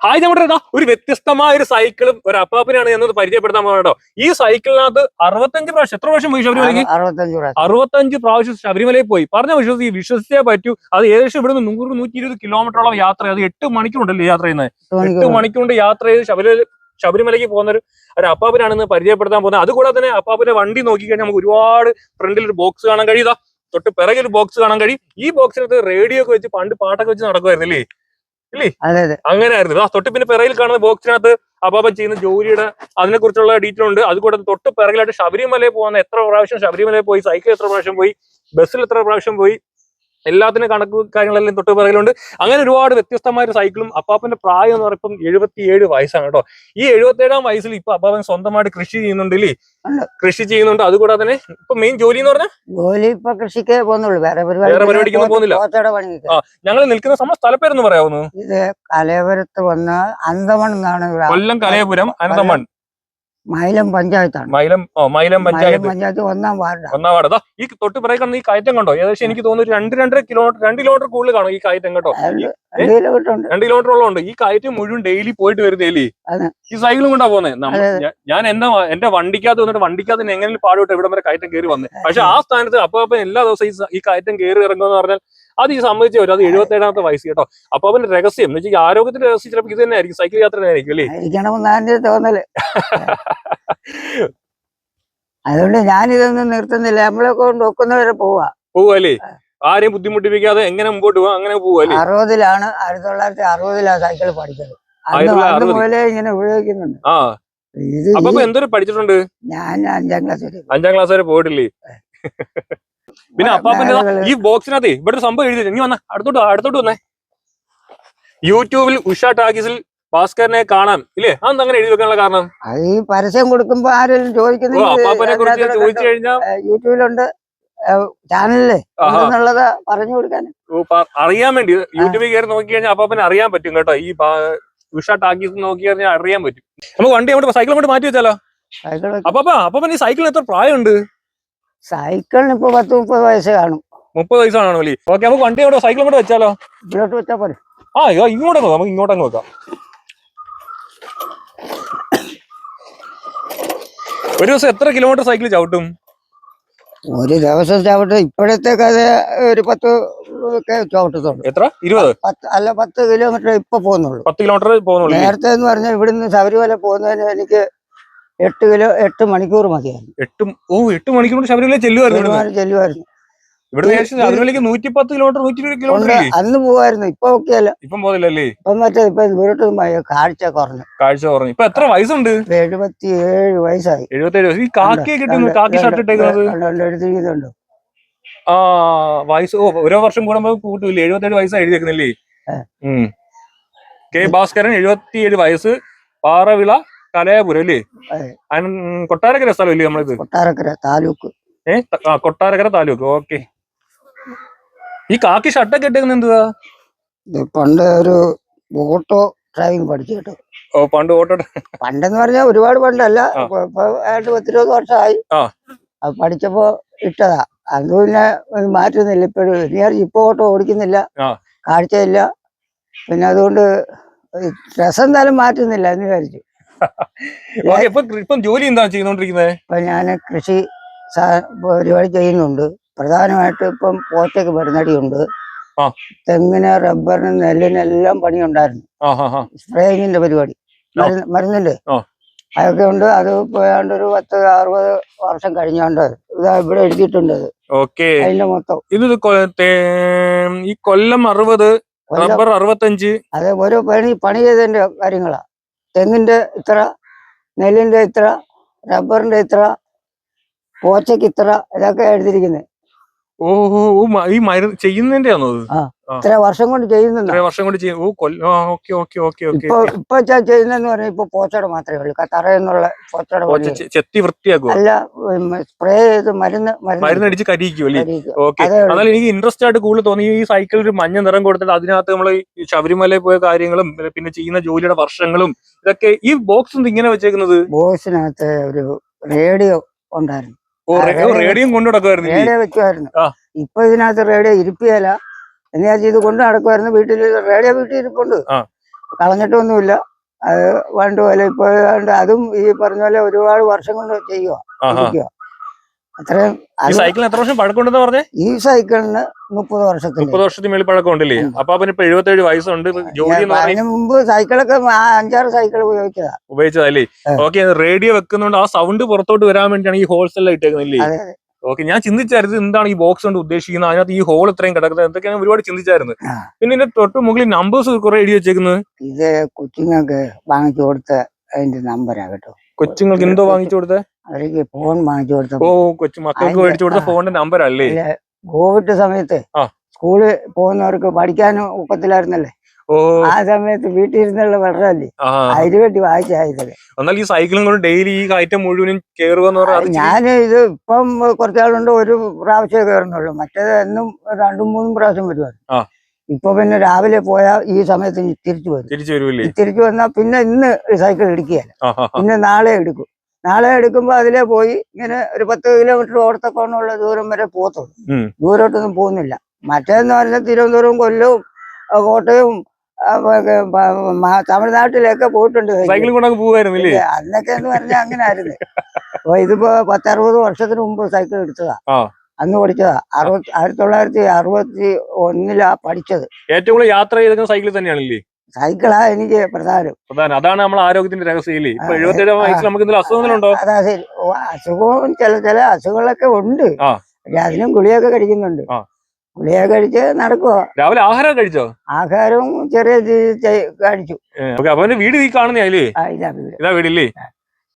Hi നമ്മുടെ എന്താ ഒരു വ്യത്യസ്തമായ ഒരു സൈക്കിളും ഒരു അപ്പാപ്പിനാണ് എന്നത് പരിചയപ്പെടുത്താൻ പോകണോ ഈ സൈക്കിളിനകത്ത് അറുപത്തഞ്ച് പ്രാവശ്യം എത്ര പ്രാവശ്യം പോയി ശബരിമലയ്ക്ക്? അറുപത്തഞ്ച് പ്രാവശ്യം. ശബരിമലയിൽ പോയി. പറഞ്ഞ വിശ്വസി വിശ്വസിച്ചേ പറ്റൂ. അത് ഏകദേശം ഇവിടുന്ന് നൂറ് നൂറ്റി ഇരുപത് കിലോമീറ്ററോളം യാത്ര. അത് എട്ട് മണിക്കൂറുണ്ടല്ലേ യാത്ര ചെയ്യുന്നത്? എട്ട് മണിക്കൂറിന്റെ യാത്ര ചെയ്ത് ശബരിമല ശബരിമലയ്ക്ക് പോകുന്ന ഒരു ഒരു അപ്പാപ്പനാണെന്ന് പരിചയപ്പെടുത്താൻ പോകുന്നത്. അതുകൂടാതെ തന്നെ അപ്പാപ്പന്റെ വണ്ടി നോക്കിക്കഴിഞ്ഞാൽ നമുക്ക് ഒരുപാട് ഫ്രണ്ടിൽ ഒരു ബോക്സ് കാണാൻ കഴിയുക തൊട്ട് പിറകിൽ ഒരു ബോക്സ് കാണാൻ കഴിയും. ഈ ബോക്സിനകത്ത് റേഡിയോ ഒക്കെ വെച്ച് പണ്ട് പാട്ടൊക്കെ വെച്ച് നടക്കുമായിരുന്നില്ലേ അതെ അതെ. അങ്ങനെ ആയിരുന്നു ആ തൊട്ട് പിന്നെ പിറയിൽ കാണുന്ന ബോക്സിനകത്ത് അബാബ ചെയ്യുന്ന ജോലിയുടെ അതിനെ കുറിച്ചുള്ള ഡീറ്റെയിൽ ഉണ്ട്. അതുകൂടാതെ തൊട്ട് പിറകിലായിട്ട് ശബരിമലയിൽ പോകുന്ന എത്ര പ്രാവശ്യം ശബരിമലയിൽ പോയി സൈക്കിൾ എത്ര പ്രാവശ്യം പോയി ബസ്സിൽ എത്ര പ്രാവശ്യം പോയി എല്ലാത്തിനും കണക്ക് കാര്യങ്ങളെല്ലാം തൊട്ട് പറയലുണ്ട് അങ്ങനെ ഒരുപാട് വ്യത്യസ്തമായ ഒരു സൈക്കിളും അപ്പാപ്പന്റെ പ്രായം എന്ന് പറയുമ്പോൾ എഴുപത്തിയേഴ് വയസ്സാണ് കേട്ടോ. ഈ എഴുപത്തേഴാം വയസ്സിൽ ഇപ്പൊ അപ്പാപ്പൻ സ്വന്തമായിട്ട് കൃഷി ചെയ്യുന്നുണ്ട് ഇല്ലേ? കൃഷി ചെയ്യുന്നുണ്ട്. അതുകൂടാതെ തന്നെ ഇപ്പൊ മെയിൻ ജോലി എന്ന് പറഞ്ഞാൽ ജോലി ഇപ്പൊ കൃഷിക്ക് പോകുന്നുള്ളൂ. വേറെ വേറെ പരിപാടിക്കൊന്നും പോകുന്നില്ല. ഞങ്ങൾ നിൽക്കുന്ന സമയം സ്ഥലപ്പേരെന്ന് പറയാവുന്നു ഇത് കലയപുരത്ത് വന്ന അന്തമൺ എന്നാണ് കൊല്ലം കലയപുരം അനന്തമൺ മൈലം പഞ്ചായത്താണ്. മൈലം ഓ മൈലം പഞ്ചായത്ത്. പഞ്ചായത്ത് ഒന്നാം വാർഡ്. ഒന്നാം വാർഡ്. അതാ ഈ തൊട്ട് പിറകെ കാണുന്ന ഈ കയറ്റം കണ്ടോ? ഏകദേശം എനിക്ക് തോന്നുന്നു രണ്ട് രണ്ടര കിലോമീറ്റർ രണ്ട് കിലോമീറ്റർ കൂടുതൽ കാണും ഈ കയറ്റം കേട്ടോ. രണ്ട് കിലോമീറ്റർ ഉണ്ട്. ഈ കയറ്റം മുഴുവൻ ഡെയിലി പോയിട്ട് വരുന്നത് ഡെയിലി ഈ സൈക്കിളും കൊണ്ടാ അതെ. ഞാൻ എന്താ എന്റെ വണ്ടിക്കകത്ത് വന്നിട്ട് വണ്ടിക്കകത്ത് എങ്ങനെ പാടുവിട്ട് ഇവിടെ വരെ കയറ്റം കയറി വന്നത് പക്ഷെ ആ സ്ഥാനത്ത് അപ്പൊ അപ്പൊ എല്ലാ ദിവസവും ഈ കയറ്റം കയറി ഇറങ്ങുക എന്ന് പറഞ്ഞാൽ അത് ഈ സംബന്ധിച്ച് വരും അത് എഴുപത്തി ഏഴാമത്തെ വയസ്സ് കേട്ടോ. അപ്പൊ അവന്റെ രഹസ്യം എന്ന് വെച്ചാൽ ആരോഗ്യത്തിന്റെ രഹസ്യം ചിലപ്പോൾ ഇത് തന്നെ ആയിരിക്കും. സൈക്കിൾ യാത്ര ആയിരിക്കും അല്ലേ? തോന്നൽ. അതുകൊണ്ട് ഞാനിതൊന്നും നിർത്തുന്നില്ല. നമ്മളെ കൊണ്ട് ഒക്കുന്നവരെ പോവാ. പോവല്ലേ ആരെയും ബുദ്ധിമുട്ടിപ്പിക്കാതെ എങ്ങനെ മുമ്പോട്ട് പോവാ? അങ്ങനെ പോവല്ലേ അറുപതിലാണ് ആയിരത്തി തൊള്ളായിരത്തി അറുപതിലാണ് സൈക്കിൾ പഠിച്ചത്. അതുപോലെ ഇങ്ങനെ ഉപയോഗിക്കുന്നുണ്ട്. ആ. അപ്പൊ എന്തൊരു പഠിച്ചിട്ടുണ്ട്? ഞാൻ അഞ്ചാം ക്ലാസ് വരെ അഞ്ചാം ക്ലാസ് വരെ പോയിട്ടില്ലേ? പിന്നെ അപ്പാ അപ്പാപ്പന്റെ ഈ ബോക്സിനകത്ത് ഇവിടെ ഒരു സംഭവം എഴുതി നീ വന്ന അടുത്തോട്ട് അടുത്തോട്ട് വന്നേ. യൂട്യൂബിൽ ഉഷ ടാഗിസിൽ ഭാസ്കരനെ കാണാം ഇല്ലേ? അതെന്താ അങ്ങനെ എഴുതി വെക്കാനുള്ള കാരണം? ഈ പരസ്യം കൊടുക്കുമ്പോ ആരെങ്കിലും ചോദിക്കുന്നു അപ്പാപ്പനെ കുറിച്ച് ചോദിച്ചു കഴിഞ്ഞാൽ യൂട്യൂബിലുണ്ട്. ചാനലിൽ പറഞ്ഞു കൊടുക്കാൻ. അറിയാൻ വേണ്ടി യൂട്യൂബിൽ കയറി നോക്കി കഴിഞ്ഞാൽ അപ്പാപ്പനെ അറിയാൻ പറ്റും കേട്ടോ. ഈ ഉഷ ടാക്കീസ് നോക്കി കഴിഞ്ഞാൽ അറിയാൻ പറ്റും. നമുക്ക് വണ്ടി അങ്ങോട്ട് സൈക്കിൾ അങ്ങോട്ട് മാറ്റി വെച്ചാലോ? അപ്പാപ്പ അപ്പാപ്പൻ ഈ സൈക്കിളിന് എത്ര പ്രായമുണ്ട്? സൈക്കിളിന് ഇപ്പൊ പത്ത് മുപ്പത് വയസ്സ് കാണും. മുപ്പത് വയസ്സാണോ അല്ലേ ഓക്കെ നമുക്ക് വണ്ടി ഇവിടെ സൈക്കിൾ ഇങ്ങോട്ട് വെച്ചാലോ? ഇങ്ങോട്ട് വെച്ചാൽ പോലെ ആ അയ്യോ ഇങ്ങോട്ട് നമുക്ക് ഇങ്ങോട്ട് അങ്ങ് വെക്കാം. ഒരു ദിവസം എത്ര കിലോമീറ്റർ സൈക്കിൾ ചവിട്ടും? ഒരു ദിവസം ചവിട്ട് ഇപ്പോഴത്തെ കഥ ഒരു പത്ത് ഒക്കെ ചവിട്ടത്തുള്ളൂ. എത്ര? ഇരുപത്? അല്ല പത്ത് കിലോമീറ്റർ ഇപ്പൊ പോകുന്നുള്ളൂ. പത്ത് കിലോമീറ്റർ പോകുന്നുള്ളൂ നേരത്തെ എന്ന് പറഞ്ഞാൽ ഇവിടുന്ന് ശബരിമല പോകുന്നതിന് എനിക്ക് എട്ട് കിലോ എട്ട് മണിക്കൂർ മതിയായിരുന്നു. എട്ട് ഓ എട്ട് മണിക്കൂർ ശബരിമല ചെല്ലുമായിരുന്നു ഒരുപാട് ചെല്ലുമായിരുന്നു ഇവിടുന്ന് ഏകദേശം ശബരിമലയ്ക്ക് നൂറ്റി കിലോമീറ്റർ നൂറ്റി ഇരുപത് കിലോമീറ്റർ ഇല്ലേ? അന്ന് പോവായിരുന്നു. ഇപ്പൊ ഒക്കെയല്ല ഇപ്പം പോകുന്നില്ലല്ലേ ഇപ്പം മറ്റേ ഇപ്പൊ വീട്ടിൽ കാഴ്ച കുറഞ്ഞു. കാഴ്ച കുറഞ്ഞു. ഇപ്പൊ എത്ര വയസ്സുണ്ട്? ഇപ്പൊ എഴുപത്തി ഏഴ് വയസ്സായി. എഴുപത്തേഴ് വയസ്സ്. ഈ കാക്കി കിട്ടുന്നു കാക്കി ഷർട്ട് ഇട്ടേക്കുന്നത്? എടുത്തിരിക്കുന്നുണ്ട് ആ വയസ്സ് ഓ ഓരോ വർഷം കൂടുമ്പോ കൂട്ടില്ലേ? എഴുപത്തേഴ് വയസ്സാണ് എഴുതിയേക്കുന്നില്ലേ? ഉം. കെ ഭാസ്കരൻ എഴുപത്തിയേഴ് വയസ്സ്. പാറവിള കലയപുരം അല്ലേ കൊട്ടാരക്കര സ്ഥലം ഇല്ലേ നമ്മളിത്? കൊട്ടാരക്കര താലൂക്ക്. ഏ? കൊട്ടാരക്കര താലൂക്ക്. ഓക്കെ. ഈ കാക്കി ഷർട്ടൊക്കെ ഇട്ടേക്കുന്നത് എന്തുവാ? പണ്ട് ഒരു ഓട്ടോ ഡ്രൈവിംഗ് പഠിച്ചു കേട്ടോ. ഓ പണ്ട് ഓട്ടോ പണ്ടെന്ന് പറഞ്ഞാൽ ഒരുപാട് പണ്ടല്ല. ഒത്തിരി പത്തിരുപത് വർഷമായി. പഠിച്ചപ്പോ ഇട്ടതാ. അത് പിന്നെ മാറ്റുന്നില്ല. ഇപ്പോഴും ഇപ്പൊ ഓട്ടോ ഓടിക്കുന്നില്ല. കാഴ്ചയില്ല. പിന്നെ അതുകൊണ്ട് രസം എന്തായാലും മാറ്റുന്നില്ല എന്ന് വിചാരിച്ചു. ഓക്കെ ഇപ്പൊ ഇപ്പം ജോലി എന്താ ചെയ്തോണ്ടിരിക്കുന്നത് ഇപ്പൊ ഞാൻ കൃഷി പരിപാടി ചെയ്യുന്നുണ്ട്. പ്രധാനമായിട്ട് ഇപ്പം പോത്തേക്ക് മരുന്നടിയുണ്ട്. തെങ്ങിന് റബ്ബറിന് നെല്ലിനെല്ലാം പണിയുണ്ടായിരുന്നു. സ്പ്രേയിങ്ങിന്റെ പരിപാടി. മരുന്നില്ലേ? മരുന്നിന്റെ അതൊക്കെ ഉണ്ട്. അത് പോയാണ്ട് ഒരു പത്ത് അറുപത് വർഷം കഴിഞ്ഞോണ്ട് ഇതാ ഇവിടെ എഴുതിയിട്ടുണ്ട് ഓക്കെ. അതിന്റെ മൊത്തം. ഇത് ഈ കൊല്ലം അറുപത് റബ്ബർ അറുപത്തഞ്ച്. അതെ ഓരോ പണി പണി ചെയ്തതിന്റെ കാര്യങ്ങളാ. തെങ്ങിന്റെ ഇത്ര നെല്ലിന്റെ ഇത്ര റബ്ബറിന്റെ ഇത്ര പോച്ചയ്ക്ക് ഇത്ര ഇതൊക്കെ എഴുതിയിരിക്കുന്നത് ഓ ഓ, ഓ മ- ഈ മരുന്ന് ചെയ്യുന്നതിന്റെ ആണോ അത് ഇത്ര വർഷം കൊണ്ട് ചെയ്യുന്നുണ്ട്? വർഷം കൊണ്ട് ചെയ്യും. ഓ കൊല്ലം ആ ഓക്കെ ഓക്കെ ഓക്കെ ഓക്കെ. ഇപ്പൊ ഇപ്പൊ ചെ- പറഞ്ഞാൽ ഇപ്പൊ പോച്ചട മാത്രമേ ഉള്ളൂ. തറ എന്നുള്ള പോച്ചയുടെ പണി. ചെത്തി വൃത്തിയാക്കും അല്ല സ്പ്രേ ചെയ്ത് മരുന്ന് മരുന്ന് അടിച്ച് കരിയിക്കും അല്ലേ? അടിക്കുക. ഓക്കെ. എന്നാലും എനിക്ക് ഇൻട്രസ്റ്റ് ആയിട്ട് കൂടുതൽ തോന്നി ഈ സൈക്കിളിൽ ഒരു മഞ്ഞ നിറം കൊടുത്തിട്ട് അതിനകത്ത് നമ്മൾ ഈ ശബരിമലയിൽ പോയ കാര്യങ്ങളും പിന്നെ- ചെയ്യുന്ന ജോലിയുടെ വർഷങ്ങളും ഇതൊക്കെ ഈ ബോക്സ് ഇങ്ങനെ വെച്ചേക്കുന്നത്? ബോക്സിനകത്ത് ഒരു റേഡിയോ ഉണ്ടായിരുന്നു. radio- കൊണ്ടു നടക്കുമായിരുന്നു റേഡിയോ വെക്കുമായിരുന്നു. ഇപ്പൊ ഇതിനകത്ത് റേഡിയോ ഇരിപ്പിയല്ല. എന്ന് വിചാരിച്ച് ചെയ്ത് കൊണ്ട് നടക്കുമായിരുന്നു വീട്ടിൽ റേഡിയോ വീട്ടിൽ ഇരിപ്പുണ്ട്. കളഞ്ഞിട്ടൊന്നുമില്ല. അത് പണ്ട് പോലെ ഇപ്പൊ അതും ഈ പറഞ്ഞ പോലെ ഒരുപാട് വർഷം കൊണ്ട് ചെയ്യുക ഇരിക്കുക അത്രയും സൈക്കിളിന് എത്ര വർഷം പഴക്കമുണ്ടെന്ന് പറഞ്ഞേ? ഈ സൈക്കിളിന് മുപ്പത് വർഷത്തിൽ മുപ്പത് വർഷത്തിന് മേളിൽ പഴക്കമുണ്ടല്ലേ? അപ്പൊ അവന് ഇപ്പൊ എഴുപത്തേഴ് വയസ്സുണ്ട്. ജോലി അതിന് മുമ്പ് സൈക്കിളൊക്കെ അഞ്ചാറ് സൈക്കിൾ ഉപയോഗിച്ചതാ. ഉപയോഗിച്ചതല്ലേ. ഓക്കെ റേഡിയോ വെക്കുന്നുണ്ട് ആ സൗണ്ട് പുറത്തോട്ട് വരാൻ വേണ്ടിയാണ് ഈ ഹോൾസെല്ലാം ഇട്ടേക്കുന്നില്ലേ ഓക്കെ ഞാൻ ചിന്തിച്ചായിരുന്നു എന്താണ് ഈ ബോക്സ് കൊണ്ട് ഉദ്ദേശിക്കുന്നത്? അതിനകത്ത് ഈ ഹോൾ ഇത്രയും കിടക്കുന്നത്. എന്തൊക്കെയാണ് ഒരുപാട് ചിന്തിച്ചായിരുന്നു. പിന്നെ ഇതിന്റെ തൊട്ട് മുകളിൽ നമ്പേഴ്സ് കുറെ എഴുതി വെച്ചേക്കുന്നത് ഇത് കൊച്ചുങ്ങൾക്ക് വാങ്ങിച്ചു കൊടുത്ത അതിന്റെ നമ്പരാ കേട്ടോ. കൊച്ചുങ്ങൾക്ക് എന്തോ വാങ്ങിച്ചു കൊടുത്ത? അവർക്ക് ഫോൺ വാങ്ങിച്ചു കൊടുത്ത ഓ കൊച്ചു മക്കൾക്ക് മേടിച്ചു കൊടുത്ത. ഫോണിന്റെ നമ്പർ അല്ലേ? കോവിഡ് സമയത്ത്. സ്കൂളിൽ പോകുന്നവർക്ക് പഠിക്കാനും ഒക്കത്തില്ലായിരുന്നല്ലേ? ഓ ആ സമയത്ത് വീട്ടിൽ ഇരുന്നുള്ള വെള്ളമല്ലേ അതിന് വേണ്ടി വായിച്ചായത് എന്നാൽ ഈ സൈക്കിളും കൊണ്ട് ഡെയിലി ഈ കയറ്റം മുഴുവനും കയറുക ഞാൻ ഇത് ഇപ്പം കുറച്ചാളുണ്ട് ഒരു പ്രാവശ്യം കയറുന്നുള്ളൂ മറ്റേത് എന്നും രണ്ടും മൂന്നും പ്രാവശ്യം വരുമായിരുന്നു. ഇപ്പൊ പിന്നെ രാവിലെ പോയാൽ ഈ സമയത്ത് തിരിച്ചു വരും. തിരിച്ചു വരുമല്ലേ തിരിച്ചു വന്നാൽ പിന്നെ ഇന്ന് സൈക്കിൾ എടുക്കുകയല്ല. പിന്നെ നാളെ എടുക്കും. നാളെ എടുക്കുമ്പോൾ അതിലേ പോയി ഇങ്ങനെ ഒരു പത്ത് കിലോമീറ്റർ ഓർത്തക്കോണുള്ള ദൂരം വരെ പോകത്തുള്ളൂ. ദൂരോട്ടൊന്നും പോകുന്നില്ല. മറ്റേന്ന് പറഞ്ഞാൽ തിരുവനന്തപുരവും കൊല്ലവും കോട്ടയവും തമിഴ്നാട്ടിലൊക്കെ പോയിട്ടുണ്ട്. സൈക്കിളും കൊണ്ടൊക്കെ അന്നൊക്കെ എന്ന് പറഞ്ഞാൽ അങ്ങനെ ആയിരുന്നു അപ്പൊ ഇതിപ്പോ പത്തറുപത് വർഷത്തിന് മുമ്പ് സൈക്കിൾ എടുത്തതാ. അന്ന് പഠിച്ചതാ. അറുപത്തി ആയിരത്തി തൊള്ളായിരത്തി അറുപത്തി ഒന്നിലാ പഠിച്ചത്. ഏറ്റവും കൂടുതൽ യാത്ര ചെയ്ത സൈക്കിൾ തന്നെയാണല്ലേ? സൈക്കിളാ എനിക്ക് പ്രധാനം. പ്രധാനം. അതാണ് നമ്മുടെ ആരോഗ്യത്തിന്റെ രഹസ്യം ഇപ്പൊ എഴുപത്തേഴാം വയസ്സിൽ നമുക്ക് എന്തെങ്കിലും അസുഖങ്ങളുണ്ടോ? അതാ ശരി. അസുഖവും ചില ചില അസുഖങ്ങളൊക്കെ ഉണ്ട്. അതിനും ഗുളിയൊക്കെ കഴിക്കുന്നുണ്ട്. ആ. ഗുളിയൊക്കെ കഴിച്ച് നടക്കുക രാവിലെ ആഹാരം കഴിച്ചോ? ആഹാരവും ചെറിയ കഴിച്ചു അപ്പൊ വീട് ഈ കാണുന്നേ ഇതാ വീട്. ഇതാ വീടില്ലേ?